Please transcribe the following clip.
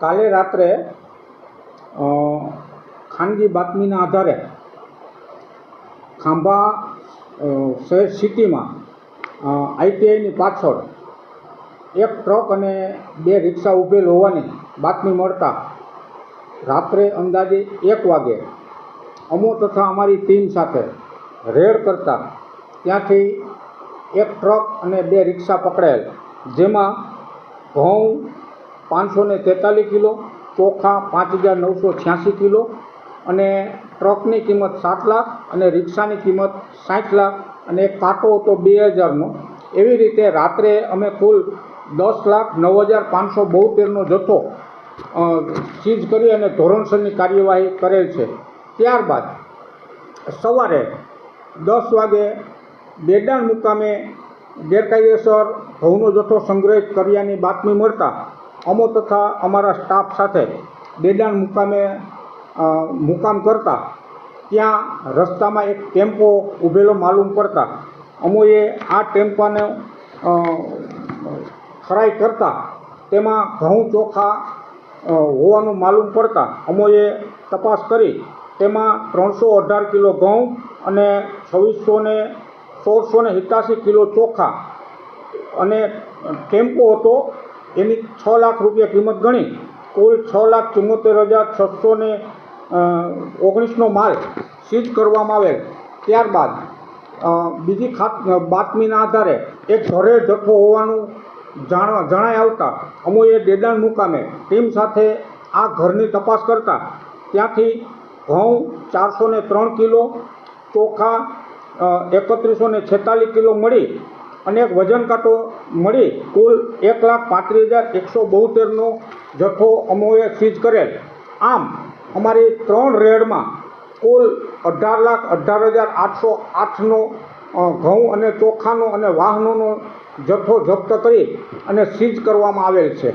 કાલે રાત્રે ખાનગી બાતમીના આધારે ખાંભા શહેર સિટીમાં આઈટીઆઈની પાછળ એક ટ્રક અને બે રિક્ષા ઊભેલ હોવાની બાતમી મળતા રાત્રે અંદાજે એક વાગે અમો તથા અમારી ટીમ સાથે રેડ કરતા ત્યાંથી એક ટ્રક અને બે રિક્ષા પકડાયેલ, જેમાં ઘઉં પાંચસો ને તેતાલીસ કિલો, ચોખા પાંચ હજાર નવસો છ્યાસી કિલો અને ટ્રકની કિંમત સાત લાખ અને રિક્ષાની કિંમત સાઠ લાખ અને એક કાંટો હતો બે હજારનો. એવી રીતે રાત્રે અમે કુલ દસ લાખ નવ હજાર પાંચસો બોતેરનો જથ્થો સીઝ કરી અને ધોરણસરની કાર્યવાહી કરેલ છે. ત્યારબાદ સવારે દસ વાગે બેડાણ મુકામે ગેરકાયદેસર ઘઉંનો જથ્થો સંગ્રહિત કર્યાની બાતમી મળતા અમો તથા અમારા સ્ટાફ સાથે બેડાણ મુકામે મુકામ કરતા ત્યાં રસ્તામાં એક ટેમ્પો ઊભેલો માલુમ પડતા અમોએ આ ટેમ્પાને અ, કરતા તેમાં ઘઉં ચોખા હોવાનું માલુમ પડતા અમોએ તપાસ કરી તેમાં ત્રણસો અઢાર કિલો ઘઉં અને છવ્વીસો ને સોળસો ને કિલો ચોખા અને ટેમ્પો હતો એની છ લાખ રૂપિયા કિંમત ગણી, કુલ છ લાખ ચુમ્મોતેર હજાર છસો ને ઓગણીસનો માલ સીઝ કરવામાં આવેલ. ત્યારબાદ બીજી ખાત બાતમીના આધારે એક ઘરે જથ્થો હોવાનું જાણવા જણાઈ આવતા અમોએ ડેડાણ મુકામે ટીમ સાથે આ ઘરની તપાસ કરતા ત્યાંથી ઘઉં ચારસો ત્રણ કિલો, ચોખા એકત્રીસો છેતાલીસ કિલો મળી અને એક વજન કાંટો મળી કુલ એક લાખ પાંત્રીસ હજાર એકસો બોતેરનો જથ્થો અમોએ સીઝ કરેલ. આમ, અમારી ત્રણ રેડમાં કુલ અઢાર લાખ અઢાર હજાર આઠસો આઠનો ઘઉં અને ચોખાનો અને વાહનોનો જથ્થો જપ્ત કરી અને સીઝ કરવામાં આવેલ છે.